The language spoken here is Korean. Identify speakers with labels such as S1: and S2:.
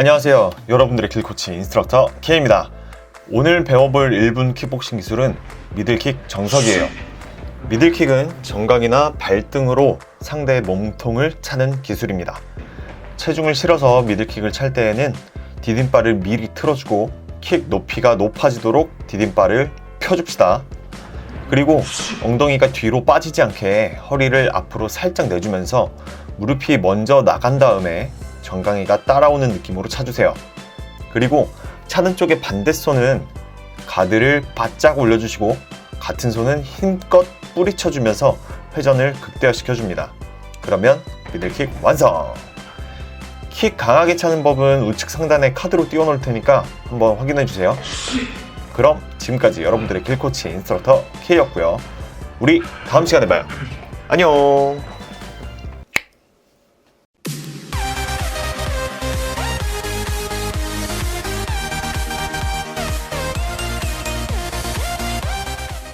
S1: 안녕하세요. 여러분들의 길코치 인스트럭터 K입니다. 오늘 배워볼 1분 킥복싱 기술은 미들킥 정석이에요. 미들킥은 정강이나 발등으로 상대의 몸통을 차는 기술입니다. 체중을 실어서 미들킥을 찰 때에는 디딤발을 미리 틀어주고 킥 높이가 높아지도록 디딤발을 펴줍시다. 그리고 엉덩이가 뒤로 빠지지 않게 허리를 앞으로 살짝 내주면서 무릎이 먼저 나간 다음에 정강이가 따라오는 느낌으로 차주세요. 그리고 차는 쪽의 반대 손은 가드를 바짝 올려주시고 같은 손은 힘껏 뿌리쳐주면서 회전을 극대화시켜줍니다. 그러면 미들킥 완성! 킥 강하게 차는 법은 우측 상단에 카드로 띄워놓을 테니까 한번 확인해주세요. 그럼 지금까지 여러분들의 길코치 인스트럭터 K였고요. 우리 다음 시간에 봐요. 안녕!